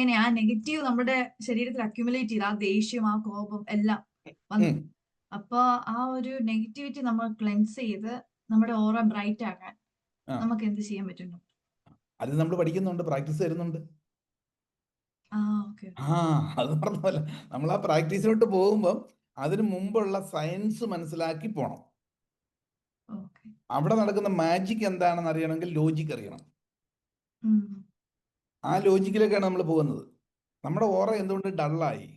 എങ്ങനെയാ ആ നെഗറ്റീവ് നമ്മുടെ ശരീരത്തിൽ അക്യുമുലേറ്റ് ചെയ്ത് ആ ദേഷ്യം ആ കോപം എല്ലാം വന്നു. അപ്പൊ ആ ഒരു നെഗറ്റിവിറ്റി നമ്മൾ ക്ലെൻസ് ചെയ്ത് നമ്മുടെ ഓറ ബ്രൈറ്റ് ആക്കാൻ നമുക്ക് എന്ത് ചെയ്യാൻ പറ്റുന്നു? അത് നമ്മൾ പഠിക്കുന്നുണ്ട് പ്രാക്ടീസ് തരുന്നുണ്ട്. ആ അത് പറഞ്ഞല്ല നമ്മൾ ആ പ്രാക്ടീസിലോട്ട് പോകുമ്പം അതിനു മുമ്പുള്ള സയൻസ് മനസ്സിലാക്കി പോണം. അവിടെ നടക്കുന്ന മാജിക് എന്താണെന്ന് അറിയണമെങ്കിൽ ലോജിക് അറിയണം. ആ ലോജിക്കിലേക്കാണ് നമ്മൾ പോകുന്നത്. നമ്മുടെ ഓറ എന്തുകൊണ്ട് ഡള്ളായി?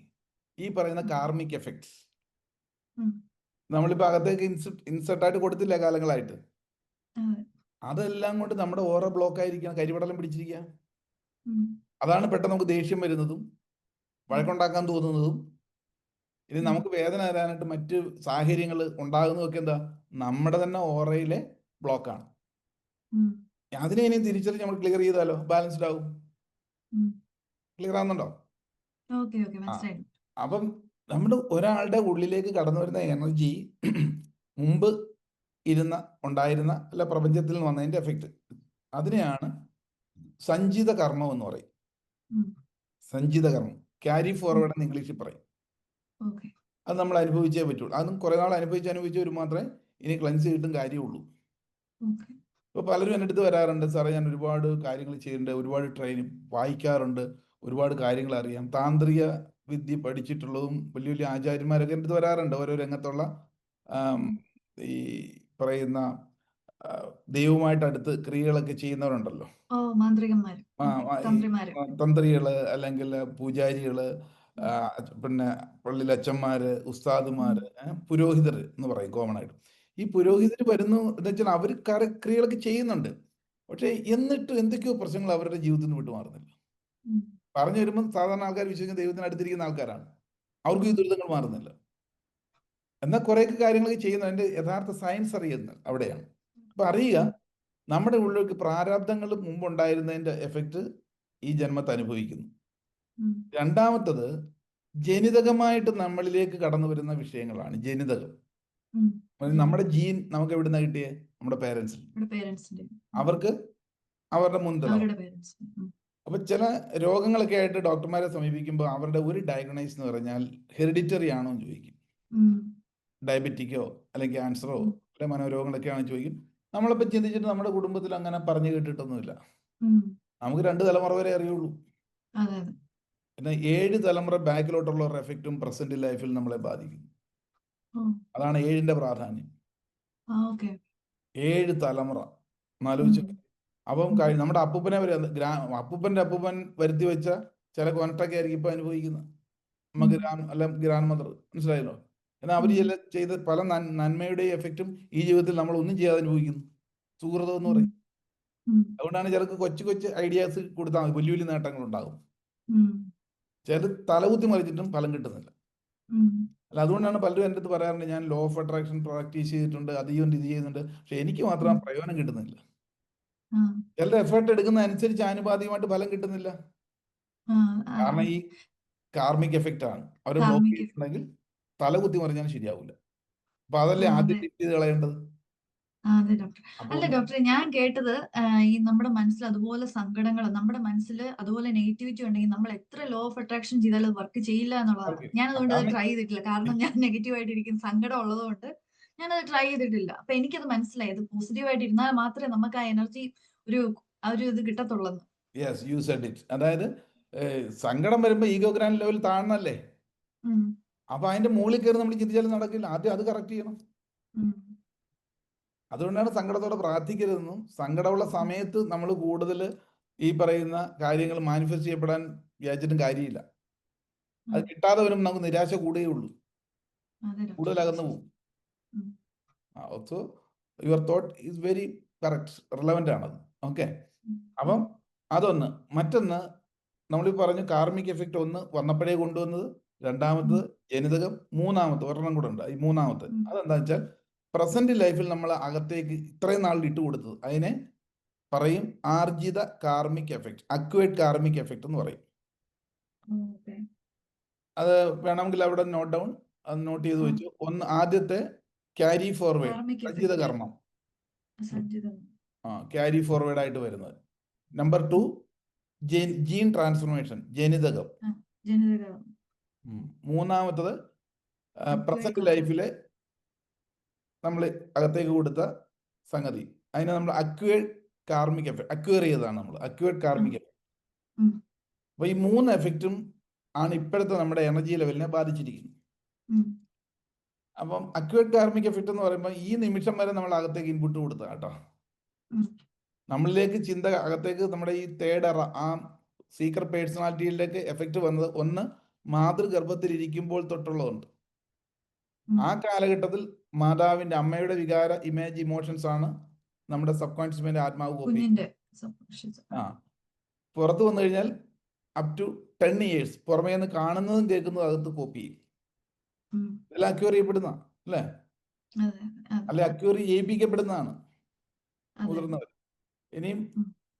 ഈ പറയുന്ന കാർമിക് എഫക്ട്സ്. നമ്മളിപ്പോ അകത്തേക്ക് ഇൻസെർട്ട് ആയിട്ട് കൊടുത്തില്ല കാലങ്ങളായിട്ട്. അതെല്ലാം കൊണ്ട് നമ്മുടെ ഓറ ബ്ലോക്ക് ആയിരിക്കണം കരിപടലം പിടിച്ചിരിക്കുക അതാണ് പെട്ടെന്ന് നമുക്ക് ദേഷ്യം വരുന്നതും വഴക്കുണ്ടാക്കാൻ തോന്നുന്നതും. ഇനി നമുക്ക് വേദന തരാനായിട്ട് മറ്റ് സാഹചര്യങ്ങൾ ഉണ്ടാകുന്നതൊക്കെ എന്താ? നമ്മുടെ തന്നെ ഓറയിലെ ബ്ലോക്കാണ്. അതിനെ ഇനി തിരിച്ചറിഞ്ഞ് നമ്മൾ ക്ലിയർ ചെയ്താലോ? ബാലൻസ്ഡ് ആവും. ക്ലിയർ ആവുന്നുണ്ടോ അപ്പം നമ്മുടെ ഒരാളുടെ ഉള്ളിലേക്ക് കടന്നു വരുന്ന എനർജി മുമ്പ് ഇരുന്ന ഉണ്ടായിരുന്ന അല്ല പ്രപഞ്ചത്തിൽ നിന്ന് വന്നതിന്റെ എഫക്റ്റ് അതിനെയാണ് സഞ്ചിത കർമ്മം എന്ന് പറയും. സഞ്ചിത കർമ്മം. ക്യാരി ഫോർവേഡ് എന്ന് ഇംഗ്ലീഷിൽ പറയും. അത് നമ്മൾ അനുഭവിച്ചേ പറ്റുള്ളൂ. അതും കുറെ നാൾ അനുഭവിച്ച് അനുഭവിച്ചവർ മാത്രമേ ഇനി ക്ലൻസ് കിട്ടും കാര്യമുള്ളൂ. ഇപ്പോൾ പലരും എന്റെ അടുത്ത് വരാറുണ്ട് സാറേ ഞാൻ ഒരുപാട് കാര്യങ്ങൾ ചെയ്യുന്നുണ്ട് ഒരുപാട് ട്രെയിനിങ് വായിക്കാറുണ്ട് ഒരുപാട് കാര്യങ്ങൾ അറിയാം. താന്ത്രിക വിദ്യ പഠിച്ചിട്ടുള്ളതും വലിയ വലിയ ആചാര്യന്മാരൊക്കെ എന്റെ അടുത്ത് വരാറുണ്ട്. ഓരോ രംഗത്തുള്ള ഈ പറയുന്ന ദൈവമായിട്ട് അടുത്ത് ക്രിയകളൊക്കെ ചെയ്യുന്നവരുണ്ടല്ലോ. തന്ത്രികൾ അല്ലെങ്കിൽ പൂജാരികൾ പിന്നെ പള്ളിയിലെ അച്ഛന്മാര് ഉസ്താദുമാര് പുരോഹിതർ എന്ന് പറയും കോമൺ ആയിട്ട് ഈ പുരോഹിതർ വരുന്നു എന്ന് വെച്ചാൽ അവർ ക്രിയകളൊക്കെ ചെയ്യുന്നുണ്ട്. പക്ഷെ എന്നിട്ടും എന്തൊക്കെയോ പ്രശ്നങ്ങൾ അവരുടെ ജീവിതത്തിൽ നിന്ന് വിട്ടുമാറുന്നില്ല. പറഞ്ഞു വരുമ്പോൾ സാധാരണ ആൾക്കാർ വിശ്വസിക്കുന്ന ദൈവത്തിന് അടുത്തിരിക്കുന്ന ആൾക്കാരാണ്. അവർക്കും ഈ ദുരിതങ്ങൾ മാറുന്നില്ല. എന്നാൽ കുറേയൊക്കെ കാര്യങ്ങളൊക്കെ ചെയ്യുന്നു അതിന്റെ യഥാർത്ഥ സയൻസ് അറിയുന്ന അവിടെയാണ്. അപ്പൊ അറിയുക നമ്മുടെ ഉള്ളിലേക്ക് പ്രാരാബ്ദങ്ങൾ മുമ്പുണ്ടായിരുന്നതിന്റെ എഫക്റ്റ് ഈ ജന്മത്തെ അനുഭവിക്കുന്നു. രണ്ടാമത്തത് ജനിതകമായിട്ട് നമ്മളിലേക്ക് കടന്നു വരുന്ന വിഷയങ്ങളാണ് ജനിതകം. നമ്മുടെ ജീൻ നമുക്ക് എവിടുന്ന കിട്ടിയേ? നമ്മുടെ പേരൻസ് അവർക്ക് അവരുടെ മുൻതല അപ്പൊ ചില രോഗങ്ങളൊക്കെ ആയിട്ട് ഡോക്ടർമാരെ സമീപിക്കുമ്പോൾ അവരുടെ ഒരു ഡയഗ്നൈസ് എന്ന് പറഞ്ഞാൽ ഹെറിഡിറ്ററി ആണോ എന്ന് ചോദിക്കും. ഡയബറ്റിക്കോ അല്ലെങ്കിൽ ക്യാൻസറോ. അല്ലെ മനോരോഗങ്ങളൊക്കെ ആണോ ചോദിക്കും. നമ്മളിപ്പോ ചിന്തിച്ചിട്ട് നമ്മുടെ കുടുംബത്തിൽ അങ്ങനെ പറഞ്ഞു കേട്ടിട്ടൊന്നുമില്ല. നമുക്ക് രണ്ട് തലമുറ വരെ അറിയുള്ളൂ. പിന്നെ ഏഴ് തലമുറ ബാക്കിലോട്ടുള്ള ഒരു എഫക്റ്റും പ്രസന്റ് ലൈഫിൽ നമ്മളെ ബാധിക്കും. അതാണ് ഏഴിന്റെ പ്രാധാന്യം. ഏഴ് തലമുറ. എന്നാലോചിച്ച് അപ്പം കഴിഞ്ഞു നമ്മുടെ അപ്പൂപ്പനെ വരെ ഗ്രാ അപ്പൂപ്പന്റെ അപ്പൂപ്പൻ വരുത്തി വെച്ച ചില കൊനട്ടൊക്കെ ആയിരിക്കും ഇപ്പൊ അനുഭവിക്കുന്നത് നമുക്ക് ഗ്രാൻ അല്ല ഗ്രാൻഡ് മദർ മനസ്സിലായല്ലോ? എന്നാൽ അവർ ചില ചെയ്ത പല നന്മയുടെ എഫക്റ്റും ഈ ജീവിതത്തിൽ നമ്മൾ ഒന്നും ചെയ്യാതെ അനുഭവിക്കുന്നു. സുഹൃതം എന്ന് പറയും. അതുകൊണ്ടാണ് ചിലർക്ക് കൊച്ചു കൊച്ചു ഐഡിയാസ് കൊടുത്താൽ മതി. വലിയ വലിയ നേട്ടങ്ങൾ ഉണ്ടാകും ചിലർ തലകുത്തി മറിച്ചിട്ടും ഫലം കിട്ടുന്നില്ല. അല്ല അതുകൊണ്ടാണ് പലരും എന്റെ അടുത്ത് പറയാറുണ്ട് ഞാൻ ലോ ഓഫ് അട്രാക്ഷൻ പ്രാക്ടീസ് ചെയ്തിട്ടുണ്ട് അത് ചെയ്യുന്നുണ്ട് ഇത് ചെയ്യുന്നുണ്ട്. പക്ഷെ എനിക്ക് മാത്രം ആ പ്രയോജനം കിട്ടുന്നില്ല. ചിലരുടെ എഫേർട്ട് എടുക്കുന്ന അനുസരിച്ച് ആനുപാതികമായിട്ട് ഫലം കിട്ടുന്നില്ല. കാരണം ഈ കാർമിക് എഫക്റ്റ് ആണ്. അവർ ബ്ലോക്ക് തലകുത്തി മറിഞ്ഞാൽ ശരിയാവില്ല അപ്പൊ അതല്ലേ ആദ്യം. ടിപ്പ് ചെയ്ത് കളയേണ്ടത്? അതെ ഡോക്ടർ. അല്ല ഡോക്ടർ ഞാൻ കേട്ടത് ഈ നമ്മുടെ മനസ്സിൽ അതുപോലെ സങ്കടങ്ങൾ നമ്മുടെ മനസ്സിൽ അതുപോലെ നെഗറ്റിവിറ്റി ഉണ്ടെങ്കിൽ നമ്മൾ എത്ര ലോ ഓഫ് അട്രാക്ഷൻ ചെയ്താലും അത് വർക്ക് ചെയ്യില്ല എന്നുള്ളതാണ്. ഞാൻ അതുകൊണ്ട് അത് ട്രൈ ചെയ്തിട്ടില്ല. കാരണം ഞാൻ നെഗറ്റീവ് ആയിട്ടിരിക്കുന്ന സങ്കടം ഉള്ളതുകൊണ്ട് ഞാൻ ഞാനത് ട്രൈ ചെയ്തിട്ടില്ല. അപ്പൊ എനിക്കത് മനസ്സിലായത് അത് പോസിറ്റീവ് ആയിട്ട് ഇരുന്നാൽ മാത്രമേ നമുക്ക് ആ എനർജി ഒരു ആ ഒരു ഇത് കിട്ടത്തുള്ളെന്ന് യെസ് യു സെഡ് ഇറ്റ് അതായത് സങ്കടം വരുമ്പോ ഈഗോ ഗ്രാൻഡ് ലെവൽ താഴ്ന്നല്ലേ? അപ്പൊ അതിന്റെ മുകളിൽ കയറി നമ്മൾ ചിന്തിച്ചാലും നടക്കില്ല. ആദ്യം അത് കറക്റ്റ് ചെയ്യണം. അതുകൊണ്ടാണ് സങ്കടത്തോടെ പ്രാർത്ഥിക്കരുതെന്നും സങ്കടമുള്ള സമയത്ത് നമ്മൾ കൂടുതൽ ഈ പറയുന്ന കാര്യങ്ങൾ മാനിഫെസ്റ്റ് ചെയ്യപ്പെടാൻ വിചാരിച്ചിട്ടും കാര്യമില്ല. അത്. കിട്ടാതെ വരുമ്പോൾ നമുക്ക് നിരാശ കൂടുകയേ ഉള്ളൂ. കൂടുതൽ അകന്നു പോകും. Also your thought is very correct relevant ആണത്. ഓക്കെ അപ്പം അതൊന്ന്. മറ്റൊന്ന് നമ്മൾ പറഞ്ഞു കാർമിക് എഫക്റ്റ് ഒന്ന് വന്നപ്പോഴേ കൊണ്ടുവന്നത്. രണ്ടാമത് ജനിതകം. മൂന്നാമത്തെ ഒരെണ്ണം കൂടെ ഉണ്ട്. ഈ മൂന്നാമത്തെ. അതെന്താ വെച്ചാൽ പ്രസന്റ് ലൈഫിൽ നമ്മൾ അകത്തേക്ക് ഇത്രയും നാളിൽ ഇട്ട് കൊടുത്തത്. അതിനെ പറയും ആർജിത karmic effect acquired karmic effect എന്ന് പറയും. അത് വേണമെങ്കിൽ അവിടെ നോട്ട് ഡൗൺ അത് നോട്ട് ചെയ്ത്. വെച്ചു. ഒന്ന് ആദ്യത്തെ ക്യാരി ഫോർവേഡ് സഞ്ചിത കർമ്മം. ആ ക്യാരി ഫോർവേഡ് ആയിട്ട് വരുന്നത്. നമ്പർ ടു ജീൻ ട്രാൻസ്ഫോർമേഷൻ ജനിതകം. മൂന്നാമത്തത് പ്രസന്റ് ലൈഫിലെ നമ്മൾ അകത്തേക്ക് കൊടുത്ത സംഗതി. അതിനെ നമ്മൾ അക്വേഡ് കാർമിക് എഫക്ട് അക്വയർ ചെയ്തതാണ് നമ്മൾ അക്വേഡ് കാർമിക് എഫക്ട് അപ്പൊ ഈ മൂന്ന് എഫക്റ്റും ആണ് ഇപ്പോഴത്തെ നമ്മുടെ എനർജി ലെവലിനെ ബാധിച്ചിരിക്കുന്നത്. അപ്പം അക്വേഡ് കാർമിക് എഫക്റ്റ് എന്ന് പറയുമ്പോൾ ഈ നിമിഷം വരെ നമ്മൾ അകത്തേക്ക് ഇൻപുട്ട് കൊടുത്ത കേട്ടോ. നമ്മളിലേക്ക് ചിന്ത അകത്തേക്ക് നമ്മുടെ ഈ തേർഡ് ആ സീക്രട്ട് പേഴ്സണാലിറ്റിയിലേക്ക് എഫക്റ്റ് വന്നത് ഒന്ന് മാതൃഗർഭത്തിൽ ഇരിക്കുമ്പോൾ തൊട്ടുള്ളതുണ്ട്. ആ കാലഘട്ടത്തിൽ മാതാവിന്റെ അമ്മയുടെ വികാര ഇമേജ് ഇമോഷൻസ് ആണ് നമ്മുടെ സബ് കോൺഷ്യസ് മൈൻഡ് ആത്മാവ് കോപ്പി. ആ. പുറത്തു വന്നു കഴിഞ്ഞാൽ അപ് ടു ടെൻ ഇയേഴ്സ് പുറമേ നിന്ന് കാണുന്നതും കേൾക്കുന്നതും അകത്ത് കോപ്പി ചെയ്യും. ഇതെല്ലാം അക്യൂർ ചെയ്യപ്പെടുന്ന അല്ലേ? അല്ലെ അക്യൂർ ചെയ്യിപ്പിക്കപ്പെടുന്നതാണ്. മുതിർന്നവർ. ഇനിയും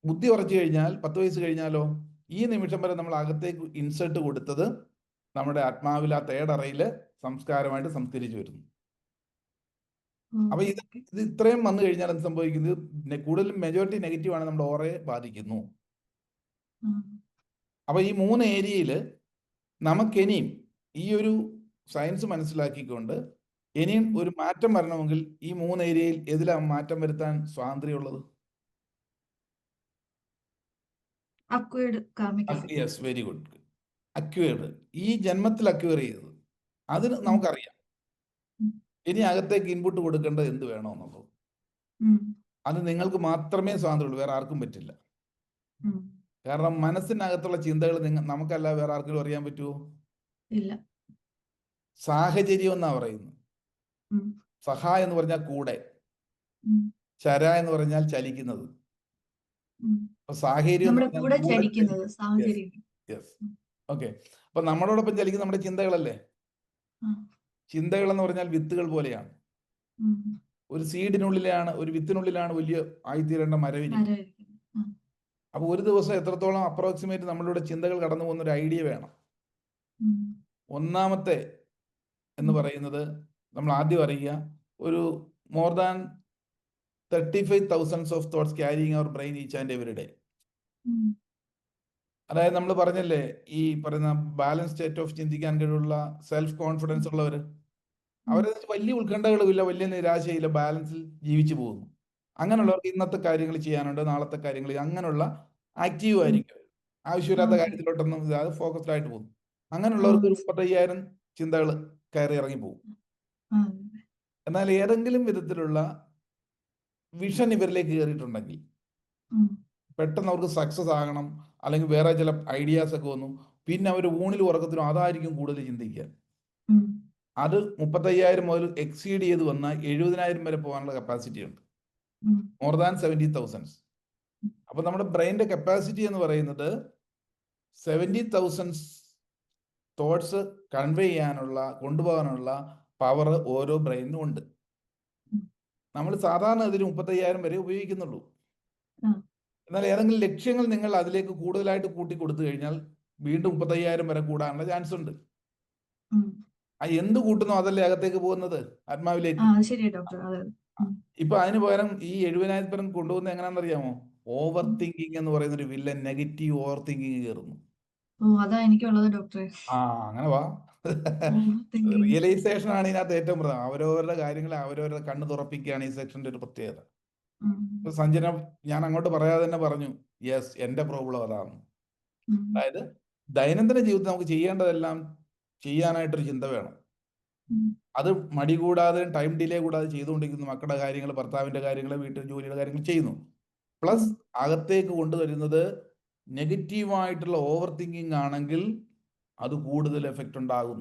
ബുദ്ധി ഉറച്ചു കഴിഞ്ഞാൽ പത്ത് വയസ്സ് കഴിഞ്ഞാലോ ഈ നിമിഷം വരെ നമ്മൾ അകത്തേക്ക് ഇൻസേർട്ട് കൊടുത്തത് നമ്മുടെ ആത്മാവിൽ ആ തേടറയിൽ സംസ്കാരമായിട്ട് സംസ്കരിച്ചു വരുന്നു. അപ്പൊ ഇത് ഇത് ഇത്രയും വന്നു കഴിഞ്ഞാൽ എന്ത് സംഭവിക്കുന്നത് കൂടുതൽ കൂടുതലും മെജോറിറ്റി നെഗറ്റീവ് ആണ് നമ്മുടെ ഓറയെ ബാധിക്കുന്നു. അപ്പൊ ഈ മൂന്ന് ഏരിയയിൽ നമുക്കിനിയും ഈ ഒരു സയൻസ് മനസ്സിലാക്കിക്കൊണ്ട് ഇനിയും ഒരു മാറ്റം വരണമെങ്കിൽ ഈ മൂന്ന് ഏരിയയിൽ ഏതിലാണ് മാറ്റം വരുത്താൻ സ്വാതന്ത്ര്യമുള്ളത്. യെസ് വെരി ഗുഡ് അക്വേർഡ് ഈ ജന്മത്തിൽ അക്വയർ ചെയ്തത്. അതിന് നമുക്കറിയാം. ഇനി അകത്തേക്ക് ഇൻപുട്ട് കൊടുക്കേണ്ടത് എന്ത് വേണമെന്നുള്ളത്. അത് നിങ്ങൾക്ക് മാത്രമേ സ്വാതന്ത്ര്യമുള്ളൂ വേറെ ആർക്കും പറ്റില്ല. കാരണം മനസ്സിനകത്തുള്ള ചിന്തകൾ നിങ്ങൾ നമുക്കല്ല വേറെ ആർക്കും അറിയാൻ പറ്റുമോ ഇല്ല. സാഹചര്യം എന്നാ പറയുന്നത്. സഹായ സഹ എന്ന് പറഞ്ഞാൽ കൂടെ. ചര എന്ന് പറഞ്ഞാൽ ചലിക്കുന്നത്. സാഹചര്യം യെസ് ഓക്കെ അപ്പൊ നമ്മളോടൊപ്പം ചലിക്കുന്ന നമ്മുടെ ചിന്തകളല്ലേ? ചിന്തകൾ എന്ന് പറഞ്ഞാൽ വിത്തുകൾ പോലെയാണ്. ഒരു സീഡിനുള്ളിലാണ് ഒരു വിത്തിനുള്ളിലാണ് വലിയ ആയിത്തീരേണ്ട മരവിന്? അപ്പൊ ഒരു ദിവസം എത്രത്തോളം അപ്രോക്സിമേറ്റ് നമ്മളുടെ ചിന്തകൾ കടന്നു പോകുന്ന ഒരു ഐഡിയ വേണം. ഒന്നാമത്തെ എന്ന് പറയുന്നത് നമ്മൾ ആദ്യം അറിയുക ഒരു more than thirty five thousands of thoughts carrying our brain each and every day. അതായത് നമ്മൾ പറഞ്ഞല്ലേ ഈ പറയുന്ന ബാലൻസ് സ്റ്റേറ്റ് ഓഫ് ചിന്തിക്കാൻ കഴിവുള്ള സെൽഫ് കോൺഫിഡൻസ് ഉള്ളവർ അവരെ വലിയ ഉത്കണ്ഠകളുമില്ല വലിയ നിരാശയില്ല ബാലൻസിൽ ജീവിച്ചു പോകുന്നു. അങ്ങനെയുള്ളവർക്ക് ഇന്നത്തെ കാര്യങ്ങൾ ചെയ്യാനുണ്ട് നാളത്തെ കാര്യങ്ങൾ അങ്ങനെയുള്ള ആക്റ്റീവ് ആയിരിക്കും. ആവശ്യമില്ലാത്ത കാര്യത്തിലോട്ടൊന്നും അത് ഫോക്കസ്ഡ് ആയിട്ട് പോകും അങ്ങനെയുള്ളവർക്ക് ഒരു ആ. മുപ്പത്തയ്യായിരം ചിന്തകൾ കയറി ഇറങ്ങി പോകും എന്നാൽ ഏതെങ്കിലും വിധത്തിലുള്ള വിഷൻ ഇവരിലേക്ക് കയറിയിട്ടുണ്ടെങ്കിൽ. പെട്ടെന്ന് അവർക്ക് സക്സസ് ആകണം. അല്ലെങ്കിൽ വേറെ ചില ഐഡിയാസ് ഒക്കെ വന്നു. പിന്നെ അവർ ഊണിൽ ഉറക്കത്തിനും അതായിരിക്കും കൂടുതൽ ചിന്തിക്കുക. അത് മുപ്പത്തയ്യായിരം മുതൽ എക്സീഡ് ചെയ്ത് വന്ന എഴുപതിനായിരം വരെ പോകാനുള്ള കപ്പാസിറ്റി ഉണ്ട്. മോർ ദാൻ സെവന്റി തൗസൻഡ്സ് അപ്പൊ നമ്മുടെ ബ്രെയിനിന്റെ കപ്പാസിറ്റി എന്ന് പറയുന്നത് സെവന്റി തൗസൻഡ്സ് തോട്ട്സ് കൺവേ ചെയ്യാനുള്ള കൊണ്ടുപോകാനുള്ള പവർ ഓരോ ബ്രെയിനിനും ഉണ്ട്. നമ്മൾ സാധാരണ ഇതിന് മുപ്പത്തയ്യായിരം വരെ ഉപയോഗിക്കുന്നുള്ളൂ. എന്നാൽ ഏതെങ്കിലും ലക്ഷ്യങ്ങൾ നിങ്ങൾ അതിലേക്ക് കൂടുതലായിട്ട് കൂട്ടി കൊടുത്തു കഴിഞ്ഞാൽ വീണ്ടും മുപ്പത്തയ്യായിരം വരെ കൂടാനുള്ള ചാൻസ് ഉണ്ട്. ആ എന്ത് കൂട്ടുന്നോ അതല്ലേ അകത്തേക്ക് പോകുന്നത്? ആത്മാവിലേക്ക്. ഇപ്പൊ അതിന് പകരം ഈ എഴുപതിനായിരം പേരും കൊണ്ടുപോകുന്നത് എങ്ങനെയാണെന്നറിയാമോ? ഓവർ തിങ്കിങ് എന്ന് പറയുന്ന ഒരു വില്ലൻ നെഗറ്റീവ് ഓവർ തിങ്കിങ് കയറുന്നു. ഓ അതാ എനിക്കുള്ളത് ഡോക്ടറെ ആ അങ്ങനെ വാ. റിയലൈസേഷൻ ആണ് ഇതിനകത്ത് ഏറ്റവും പ്രധാനം. അവരവരുടെ കാര്യങ്ങളെ അവരവരുടെ കണ്ണ് തുറപ്പിക്കുകയാണ് ഈ സെക്ഷന്റെ ഒരു പ്രത്യേകത. സഞ്ജന ഞാൻ അങ്ങോട്ട് പറയാതെ തന്നെ പറഞ്ഞു യെസ് എന്റെ പ്രോബ്ലം അതാണ്. അതായത് ദൈനംദിന ജീവിതത്തിൽ നമുക്ക് ചെയ്യേണ്ടതെല്ലാം ചെയ്യാനായിട്ടൊരു ചിന്ത വേണം. അത് മടി കൂടാതെ ടൈം ഡിലേ കൂടാതെ ചെയ്തുകൊണ്ടിരിക്കുന്നു മക്കളുടെ കാര്യങ്ങൾ ഭർത്താവിന്റെ കാര്യങ്ങൾ വീട്ടിൽ ജോലിയുടെ കാര്യങ്ങൾ ചെയ്യുന്നു. പ്ലസ് അകത്തേക്ക് കൊണ്ടുവരുന്നത് നെഗറ്റീവായിട്ടുള്ള ഓവർ തിങ്കിങ് ആണെങ്കിൽ അത് കൂടുതൽ എഫക്റ്റ് ഉണ്ടാകും